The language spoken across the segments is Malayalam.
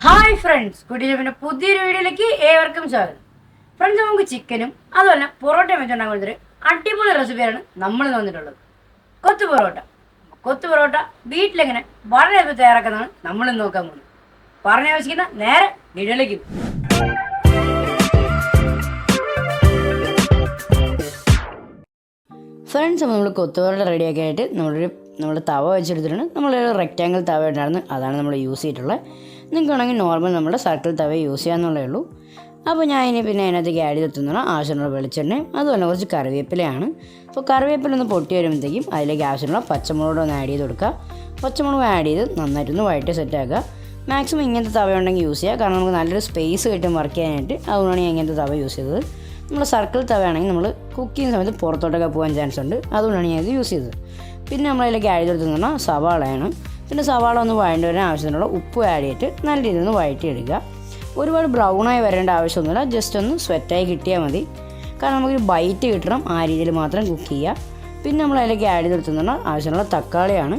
ഹായ് ഫ്രണ്ട്സ് കുട്ടിജപ്പിന്റെ പുതിയൊരു വീഡിയോയിലേക്ക് ഏവർക്കും സ്വാഗതം. ഫ്രണ്ട്സ് നമുക്ക് ചിക്കനും അതുപോലെ പൊറോട്ടയും വെച്ചുണ്ടാക്കുന്ന ഒരു അടിപൊളി റെസിപ്പിയാണ് നമ്മൾ തന്നിട്ടുള്ളത് കൊത്തു പൊറോട്ട. കൊത്തു പൊറോട്ട വീട്ടിലെങ്ങനെ വളരെ എളുപ്പം തയ്യാറാക്കുന്നതാണ് നമ്മൾ നോക്കാൻ പോകുന്നത്. പറഞ്ഞാവശ്യിക്കുന്ന നേരെ വീഡിയോയിലേക്ക് ഫ്രണ്ട്സ് നമ്മൾ കൊത്തുപൊറോട്ട റെഡി ആയിട്ട് നമ്മളൊരു നമ്മൾ തവ വെച്ചെടുത്തിട്ടുണ്ട്. നമ്മളൊരു റെക്റ്റാങ്കിൾ തവ ഉണ്ടായിരുന്നു അതാണ് നമ്മൾ യൂസ് ചെയ്തിട്ടുള്ളത്. നിങ്ങൾക്ക് വേണമെങ്കിൽ നോർമൽ നമ്മുടെ സർക്കിൾ തവ യൂസ് ചെയ്യാമെന്നുള്ളേ ഉള്ളൂ. അപ്പോൾ ഞാൻ ഇനി പിന്നെ അതിനകത്തേക്ക് ആഡ് ചെയ്തെത്തുന്ന ആവശ്യമുള്ള വെളിച്ചെണ്ണയും അതുപോലെ കുറച്ച് കറിവേപ്പിലയാണ്. അപ്പോൾ കറിവേപ്പില ഒന്ന് പൊട്ടി വരുമ്പോഴത്തേക്കും അതിലേക്ക് ആവശ്യമുള്ള പച്ചമുളക് ഒന്ന് ആഡ് ചെയ്ത് കൊടുക്കുക. പച്ചമുളക് ആഡ് ചെയ്ത് നന്നായിട്ടൊന്ന് വഴറ്റി സെറ്റാക്കുക മാക്സിമം ഇങ്ങനത്തെ തവ ഉണ്ടെങ്കിൽ യൂസ് ചെയ്യുക കാരണം നമുക്ക് നല്ലൊരു സ്പേസ് കിട്ടും വർക്ക് ചെയ്യാനായിട്ട്. അതുകൊണ്ടാണ് ഞാൻ ഇങ്ങനത്തെ തവ യൂസ് ചെയ്തത്. നമ്മൾ സർക്കിൾ തവയാണെങ്കിൽ നമ്മൾ കുക്ക് ചെയ്യുന്ന സമയത്ത് പുറത്തോട്ടൊക്കെ പോകാൻ ചാൻസ് ഉണ്ട്. അതുകൊണ്ടാണ് ഞാൻ ഇത് യൂസ് ചെയ്തത്. പിന്നെ നമ്മളതിലേക്ക് ആഡ് ചെയ്തെടുത്തെന്ന് പറഞ്ഞാൽ സവാളയാണ്. പിന്നെ സവാള ഒന്ന് വഴണ്ടി വരാൻ ആവശ്യത്തിനുള്ള ഉപ്പ് ആഡ് ചെയ്തിട്ട് നല്ല രീതിയിൽ ഒന്ന് വഴറ്റിയെടുക്കുക. ഒരുപാട് ബ്രൗണായി വരേണ്ട ആവശ്യമൊന്നുമില്ല. ജസ്റ്റ് ഒന്ന് സ്വെറ്റായി കിട്ടിയാൽ മതി. കാരണം നമുക്ക് ബൈറ്റ് കിട്ടണം ആ രീതിയിൽ മാത്രം കുക്ക് ചെയ്യുക. പിന്നെ നമ്മൾ അതിലേക്ക് ആഡ് ചെയ്ത് പറഞ്ഞാൽ ആവശ്യമുള്ള തക്കാളിയാണ്.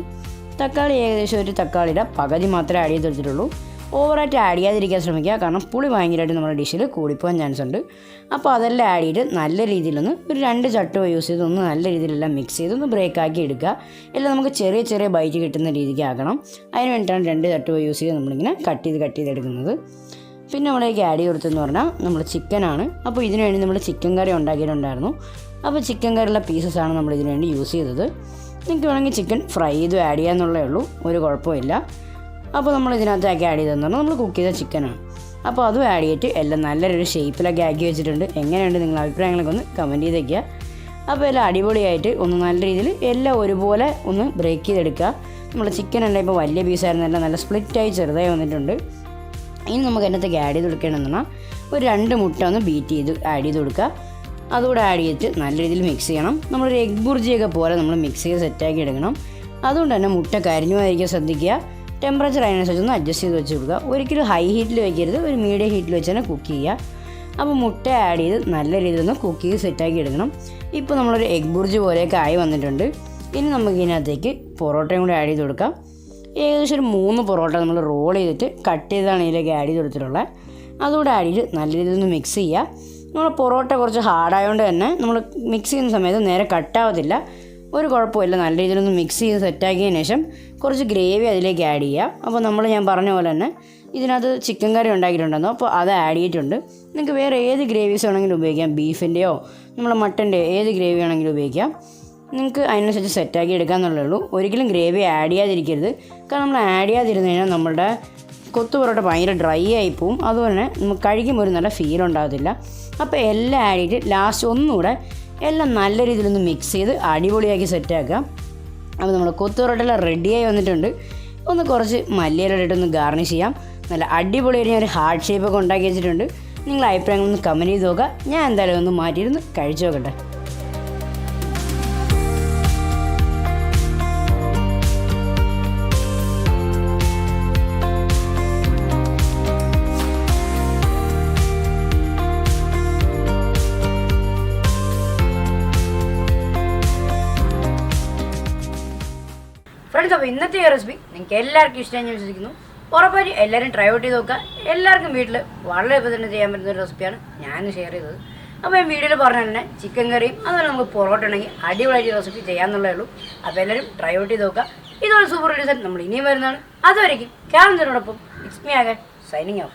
തക്കാളി ഏകദേശം ഒരു തക്കാളിയുടെ പകുതി മാത്രമേ ആഡ് ചെയ്തെടുത്തിട്ടുള്ളൂ ഓവറായിട്ട് ആഡ് ചെയ്യാതിരിക്കാൻ ശ്രമിക്കുക. കാരണം പുളി ഭയങ്കരമായിട്ട് നമ്മുടെ ഡിഷിൽ കൂടിപ്പോകാൻ ചാൻസ് ഉണ്ട്. അപ്പോൾ അതെല്ലാം ആഡ് ചെയ്ത് നല്ല രീതിയിലൊന്ന് ഒരു രണ്ട് ചട്ടുവ യൂസ് ചെയ്ത് ഒന്ന് നല്ല രീതിയിലെല്ലാം മിക്സ് ചെയ്ത് ഒന്ന് ബ്രേക്ക് ആക്കി എടുക്കുക. എല്ലാം നമുക്ക് ചെറിയ ചെറിയ ബൈറ്റ് കിട്ടുന്ന രീതിക്ക് ആക്കണം. അതിന് വേണ്ടിയിട്ടാണ് രണ്ട് ചട്ടുവ യൂസ് ചെയ്ത് നമ്മളിങ്ങനെ കട്ട് ചെയ്ത് കട്ട് ചെയ്തെടുക്കുന്നത് പിന്നെ നമ്മളേക്ക് ആഡ് ചെയ്ത് കൊടുത്തെന്ന് പറഞ്ഞാൽ നമ്മൾ ചിക്കനാണ് അപ്പോൾ ഇതിനു വേണ്ടി നമ്മൾ ചിക്കൻ കറി ഉണ്ടാക്കിയിട്ടുണ്ടായിരുന്നു. അപ്പോൾ ചിക്കൻ കറിയുള്ള പീസസാണ് നമ്മൾ ഇതിനു വേണ്ടി യൂസ് ചെയ്തത്. നിങ്ങൾക്ക് വേണമെങ്കിൽ ചിക്കൻ ഫ്രൈ ചെയ്ത് ആഡ് ചെയ്യാന്നുള്ളേ ഉള്ളൂ. ഒരു കുഴപ്പമില്ല അപ്പോൾ നമ്മൾ ഇതിനകത്തേക്ക് ആഡ് ചെയ്തതെന്ന് പറഞ്ഞാൽ നമ്മൾ കുക്ക് ചെയ്ത ചിക്കനാണ് അപ്പോൾ അതും ആഡ് ചെയ്തിട്ട് എല്ലാം നല്ലൊരു ഷേപ്പിലൊക്കെ ആക്കി വെച്ചിട്ടുണ്ട്. എങ്ങനെയുണ്ട് നിങ്ങൾ അഭിപ്രായങ്ങളൊക്കെ ഒന്ന് കമന്റ് ചെയ്തേക്കുക അപ്പോൾ എല്ലാം അടിപൊളിയായിട്ട് ഒന്ന് നല്ല രീതിയിൽ എല്ലാം ഒരുപോലെ ഒന്ന് ബ്രേക്ക് ചെയ്തെടുക്കുക. നമ്മൾ ചിക്കൻ ഉണ്ടെങ്കിൽ ഇപ്പോൾ വലിയ പീസായിരുന്നെല്ലാം നല്ല സ്പ്ലിറ്റായി ചെറുതായി വന്നിട്ടുണ്ട്. ഇനി നമുക്ക് അതിനകത്തേക്ക് ആഡ് ചെയ്ത് കൊടുക്കണമെന്ന് ഒരു രണ്ട് മുട്ട ഒന്ന് ബീറ്റ് ചെയ്ത് ആഡ് ചെയ്ത് കൊടുക്കുക. അതുകൂടെ ആഡ് ചെയ്തിട്ട് നല്ല രീതിയിൽ മിക്സ് ചെയ്യണം. നമ്മളൊരു എഗ് ബുർജിയൊക്കെ പോലെ നമ്മൾ മിക്സ് ചെയ്ത് സെറ്റാക്കി എടുക്കണം. അതുകൊണ്ട് തന്നെ മുട്ട കരിഞ്ഞു ആയിരിക്കും ശ്രദ്ധിക്കുക. ടെമ്പറേച്ചർ അതിനനുസരിച്ച് ഒന്ന് അഡ്ജസ്റ്റ് ചെയ്ത് വെച്ച് കൊടുക്കുക ഒരിക്കലും ഹൈ ഹീറ്റിൽ വയ്ക്കരുത് ഒരു മീഡിയം ഹീറ്റിൽ വെച്ച് തന്നെ കുക്ക് ചെയ്യുക. അപ്പോൾ മുട്ട ആഡ് ചെയ്ത് നല്ല രീതിയിൽ ഒന്ന് കുക്ക് ചെയ്ത് സെറ്റാക്കി എടുക്കണം. ഇപ്പോൾ നമ്മളൊരു എഗ് ബുർജ് പോലെയൊക്കെ ആയി വന്നിട്ടുണ്ട്. ഇനി നമുക്ക് ഇതിനകത്തേക്ക് പൊറോട്ടയും കൂടി ആഡ് ചെയ്ത് കൊടുക്കാം. ഏകദേശം ഒരു മൂന്ന് പൊറോട്ട നമ്മൾ റോൾ ചെയ്തിട്ട് കട്ട് ചെയ്താണ് ഇതിലേക്ക് ആഡ് ചെയ്ത് കൊടുത്തിട്ടുള്ളത് അതുകൂടെ ആഡ് ചെയ്ത് നല്ല രീതിയിൽ ഒന്ന് മിക്സ് ചെയ്യുക. നമ്മൾ പൊറോട്ട കുറച്ച് ഹാർഡായതുകൊണ്ട് തന്നെ നമ്മൾ മിക്സ് ചെയ്യുന്ന സമയത്ത് നേരെ കട്ടാവത്തില്ല ഒരു കുഴപ്പമില്ല. നല്ല രീതിയിലൊന്ന് മിക്സ് ചെയ്ത് സെറ്റാക്കിയതിന് ശേഷം കുറച്ച് ഗ്രേവി അതിലേക്ക് ആഡ് ചെയ്യുക അപ്പോൾ നമ്മൾ ഞാൻ പറഞ്ഞ പോലെ തന്നെ ഇതിനകത്ത് ചിക്കൻ കറി ഉണ്ടാക്കിയിട്ടുണ്ടെന്നോ അപ്പോൾ അത് ആഡ് ചെയ്തിട്ടുണ്ട്. നിങ്ങൾക്ക് വേറെ ഏത് ഗ്രേവീസ് വേണമെങ്കിലും ഉപയോഗിക്കാം. ബീഫിന്റെയോ നമ്മളെ മട്ടന്റെയോ ഏത് ഗ്രേവി വേണമെങ്കിലും ഉപയോഗിക്കാം. നിങ്ങൾക്ക് അതിനനുസരിച്ച് സെറ്റാക്കി എടുക്കാമെന്നുള്ളേ ഉള്ളൂ. ഒരിക്കലും ഗ്രേവി ആഡ് ചെയ്യാതിരിക്കരുത്. കാരണം നമ്മൾ ആഡ് ചെയ്യാതിരുന്ന് കഴിഞ്ഞാൽ നമ്മുടെ കൊത്തു പൊറോട്ട ഭയങ്കര ഡ്രൈ ആയി പോവും. അതുപോലെ തന്നെ നമുക്ക് കഴിക്കുമ്പോൾ ഒരു നല്ല ഫീൽ ഉണ്ടാകത്തില്ല. അപ്പോൾ എല്ലാം ആഡ് ചെയ്തിട്ട് ലാസ്റ്റ് ഒന്നുകൂടെ എല്ലാം നല്ല രീതിയിലൊന്ന് മിക്സ് ചെയ്ത് അടിപൊളിയാക്കി സെറ്റാക്കാം അപ്പോൾ നമ്മൾ കൊത്തു പൊറോട്ടയെല്ലാം റെഡിയായി വന്നിട്ടുണ്ട്. ഒന്ന് കുറച്ച് മല്ലിയിലിട്ടൊന്ന് ഗാർണിഷ് ചെയ്യാം. നല്ല അടിപൊളിയായിട്ട് ഞാൻ ഒരു ഹാർട്ട് ഷേപ്പൊക്കെ ഉണ്ടാക്കി വെച്ചിട്ടുണ്ട്. നിങ്ങൾ അഭിപ്രായങ്ങളൊന്ന് കമന്റ് ചെയ്ത് നോക്കുക. ഞാൻ എന്തായാലും ഒന്ന് മാറ്റിയിരുന്ന് കഴിച്ചു നോക്കട്ടെ. ഫ്രണ്ട്സ് അപ്പോൾ ഇന്നത്തെ ഈ റെസിപ്പി നിങ്ങൾക്ക് എല്ലാവർക്കും ഇഷ്ടമായി ഞാൻ വിശ്വസിക്കുന്നു. ഉറപ്പായിട്ടും എല്ലാവരും ട്രൈ ഔട്ട് ചെയ്ത് നോക്കുക. എല്ലാവർക്കും വീട്ടിൽ വളരെ എളുപ്പത്തിൽ തന്നെ ചെയ്യാൻ പറ്റുന്ന ഒരു റെസിപ്പിയാണ് ഞാൻ ഷെയർ ചെയ്തത്. അപ്പോൾ ഞാൻ വീഡിയോയിൽ പറഞ്ഞ തന്നെ ചിക്കൻ കറിയും അതുപോലെ നമുക്ക് പൊറോട്ട ഉണ്ടെങ്കിൽ അടിപൊളിയായിട്ട് റെസിപ്പി ചെയ്യാമെന്നുള്ളേ ഉള്ളൂ. അപ്പോൾ എല്ലാവരും ട്രൈ ഔട്ട് ചെയ്ത് നോക്കുക. ഇതൊരു സൂപ്പർ ഡിസൈൻ നമ്മൾ ഇനിയും വരുന്നതാണ്. അതുവരെയും ക്യാമറയോടൊപ്പം ഇറ്റ്സ് മീ ആകാൻ സൈനിങ് ആവും